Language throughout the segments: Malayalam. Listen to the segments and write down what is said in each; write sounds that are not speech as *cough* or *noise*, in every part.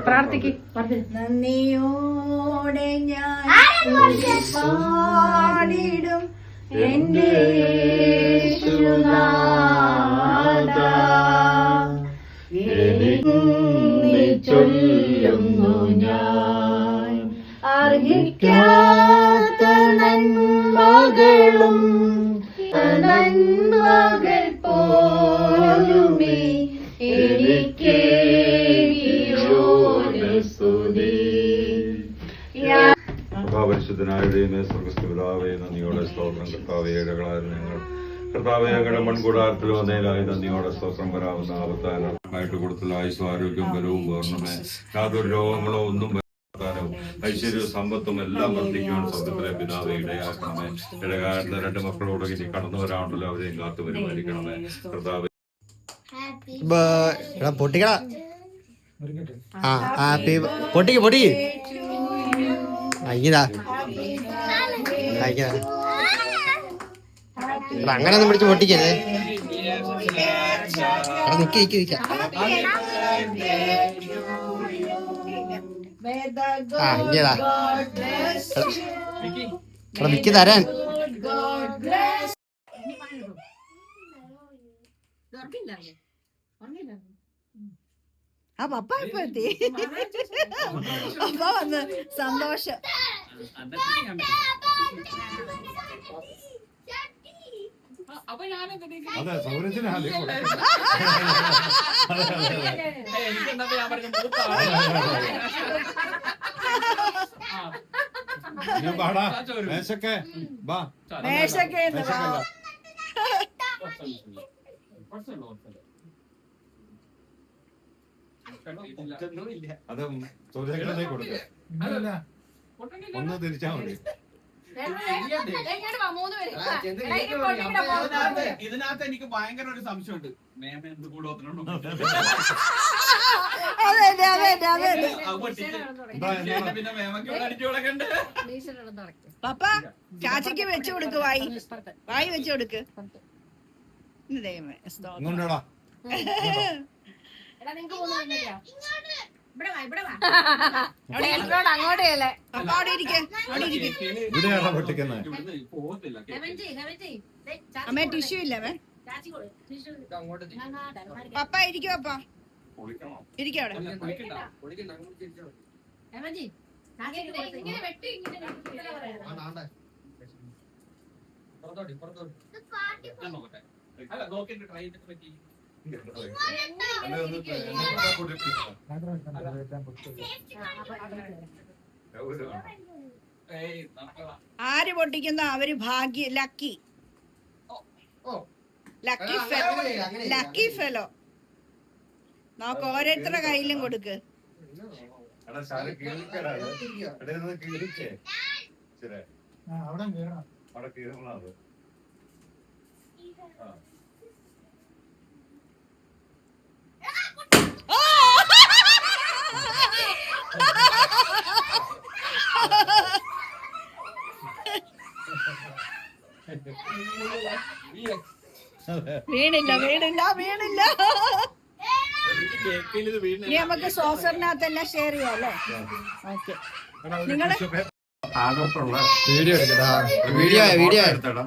പ്രാർത്ഥിക്ക് നന്ദിയോടെ ഞാൻ പാടിടും എന്റെ ചൊല്ലുന്നു ഞാൻ. അർഹിക്കാത്ത കർത്താവെ ഞങ്ങളുടെ മൺകൂടാരത്തിൽ വന്നതിലായി നന്ദിയോടെ സ്തോത്രം വരാവുന്ന അവതാരമായിട്ട് കൊടുത്തുള്ള ആയുസ്സും ആരോഗ്യവും ബലവും പൂർണമേ യാതൊരു രോഗങ്ങളോ ഒന്നും ഐശ്വര്യ ഐശ്വര്യവും സമ്പത്തും എല്ലാം വർദ്ധിക്കുവാൻ സ്വർഗത്തിലെ പിതാവ് ഇടയാക്കണമേ. ഇടകാലത്ത് രണ്ട് മക്കളോട് ഇനി കടന്നു വരാണ്ടല്ലോ അവരെയും കാത്തു പരിപാലിക്കണമേ. കർത്താവ്. ബ- എടാ പൊട്ടിക്കടാ. ആ ഹാപ്പി പൊട്ടിക്ക് പൊട്ടിക്ക്. അയ്യതാ അയ്യതാ എടാ അങ്ങനെ ഒന്നും പിടിച്ച് പൊട്ടിക്കരുത്. എടാ നിക്ക് നിക്ക് നിക്ക. ആ ഇങ്ങതാ എടാ നിക്ക് തരാൻ. ആ പപ്പ ഇപ്പൊ എത്തി. പപ്പ വന്ന് സന്തോഷം. അതെ മേശൊക്കെ. മേശക്കല്ല. അത്. സൗരത്തിനെ കൊടുക്ക. ഒന്ന് തിരിച്ചാ മതി. ഇതിനകത്ത് എനിക്ക് ഭയങ്കര ഒരു സംശയമുണ്ട്. മേമ എന്ത് കൊടുക്കണ്ടേ. പപ്പ ചാച്ചയ്ക്ക് വെച്ചു കൊടുക്ക് വായി. വായി വെച്ചു കൊടുക്ക്. ദൈവമേ, സ്തോത്രം. പപ്പ അവിടെ ഇരിക്കെ അവിടെ ഇരിക്കെ. ഇവിടെയാണോ പൊട്ടിക്കുന്നത്? അമ്മേ ടിഷ്യൂ ഇല്ല അമ്മേ പപ്പ ഇരിക്കും അപ്പ പൊളിക്കണോ? ഇരിക്കും അവിടെ. അല്ല നോക്കിട്ട്. ട്രൈ ചെയ്തിട്ട് പറ്റി. ആര് പൊട്ടിക്കുന്ന? അവർ ഭാഗ്യ lucky lucky fellow lucky fellow നമുക്ക് ഓരോരുത്തരുടെ കയ്യിലും കൊടുക്ക്. കീഴിച്ചേ ശരി. അവിടെ കീഴണം അത്. ആ. വീണില്ല വീണില്ല വീണില്ല. ഇനി നമുക്ക് സോസറിനകത്തെല്ലാം ഷെയർ ചെയ്യാം അല്ലേ? ഓക്കെ നിങ്ങൾ? ആകത്തുള്ള വീഡിയോ എടുക്കടാ വീഡിയോ വീഡിയോ എടുത്തടാ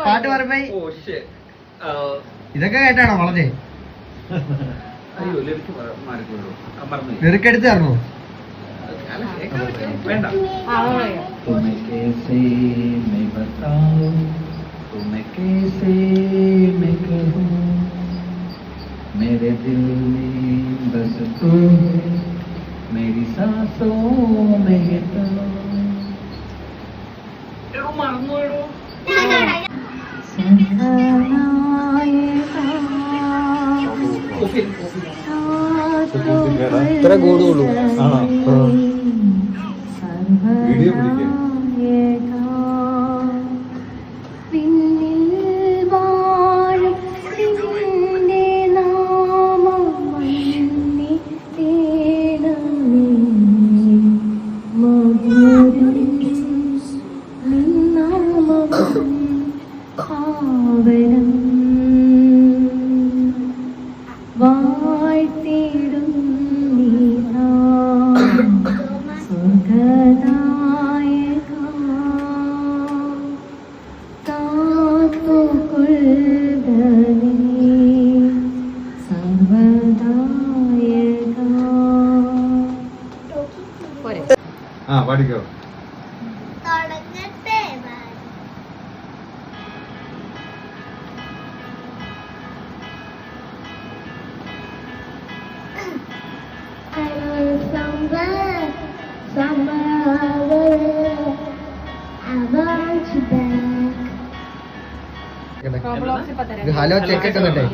പാട്ട് പറയുമ്പോ ഇതൊക്കെ കേട്ടാണോ വളഞ്ഞേ അയ്യോ ലിറിക്ക് മാറിക്കൊള്ളൂ മറന്നു നെറുക്കെടുത്ത് തരണോ വേണ്ട तुम्हें कैसे मैं बताऊं तुम्हें कैसे मैं कहूँ मेरे दिल में बस तुम है, मेरी सांसों में ये तुम ഇത്ര കൂടുള്ളൂ. ആണോ? ആ പാടിക്കോ. ഹലോ ചെക്ക് കിട്ടുന്നുണ്ടേ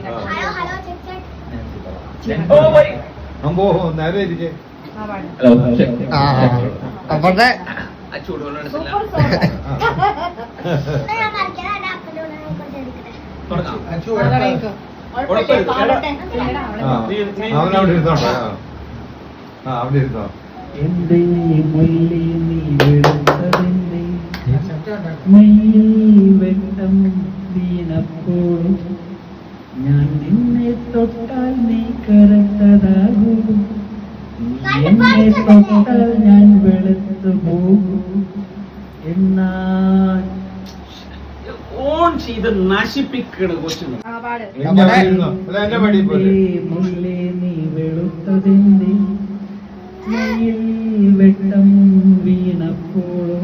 ഇല്ലടാ, അവിടെ ഇരുന്നോട്ടെ ആ. അവിടെ ഇരുന്നോ? എന്റെ മുല്ലി നീ വെട്ടം വീണപ്പോൾ എന്നെ തൊട്ടാൽ ഞാൻ വെളുത്തു പോകും എന്നാൽ ഓൺ ചെയ്ത് നശിപ്പിക്കണ നീ വെളുത്തതിന്റെ വെട്ടം വീണപ്പോഴോ?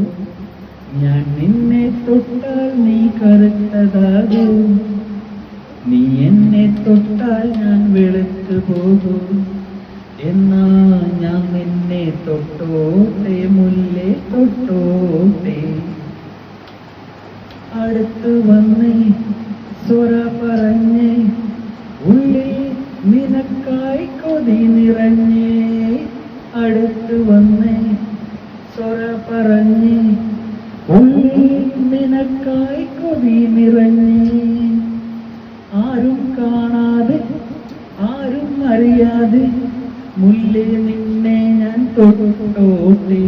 ഞാൻ നിന്നെ തൊട്ടാൽ നീ കറുത്തതാകും. നീ എന്നെ തൊട്ടാൽ ഞാൻ വെളുത്തു പോകും എന്നാ ഞാൻ നിന്നെ തൊട്ടോ മുല്ലേ തൊട്ടോട്ടെ തൊട്ടോട്ടെ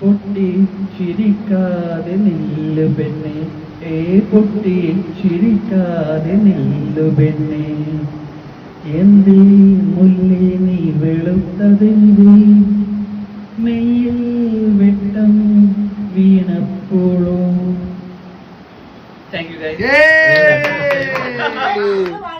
പൊട്ടി ചിരിക്കാതെ നില്ലു പെണ്ണെ. ഏ പൊട്ടി ചിരിക്കാതെ നില്ലു പെണ്ണെ. എന്തേ മുല്ലേ നീ വെളുത്തതെന്തേ? മെയ്യിൽ വെട്ടം വീണപ്പോഴോ? താങ്ക് യു *laughs*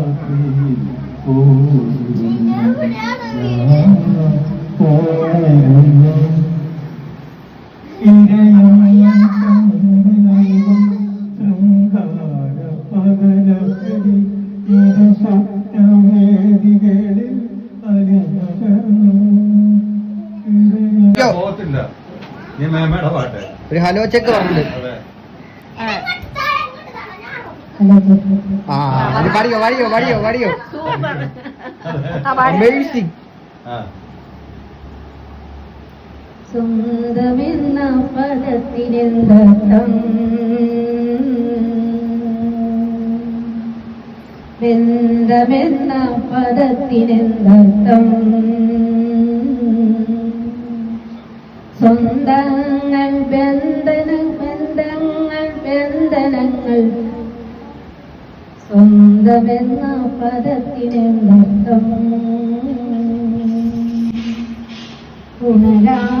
പാട്ട്. ഒരു ഹലോ ചെക്ക് ആ. പാടിയോ പാടിയോ പാടിയോ പാടിയോ. അമേസിംഗ് ആ. സ്വന്തമെന്ന പദത്തിനെന്തർത്ഥം? ബന്ധമെന്ന പദത്തിനെന്തർത്ഥം? സ്വന്തങ്ങൾ ബന്ധന ബന്ധങ്ങൾ ബന്ധനങ്ങൾ. സ്വന്തമെന്ന പദത്തിനെന്തർത്ഥം ഉണരാനടുക്കുമ്പോൾ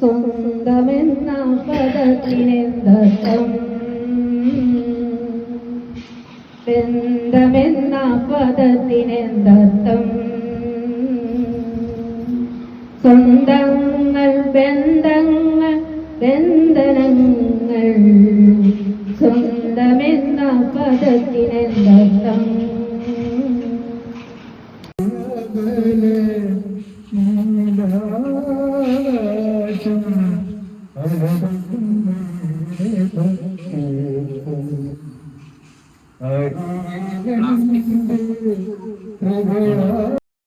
സ്വന്തമെന്ന പദത്തിനെന്തർത്ഥം ബന്ധമെന്ന പദത്തിനെന്തർത്ഥം സ്വന്തങ്ങൾ ബന്ധങ്ങൾ ബന്ധനങ്ങൾ. സ്വന്തമെന്ന പദത്തിനെന്തർത്ഥം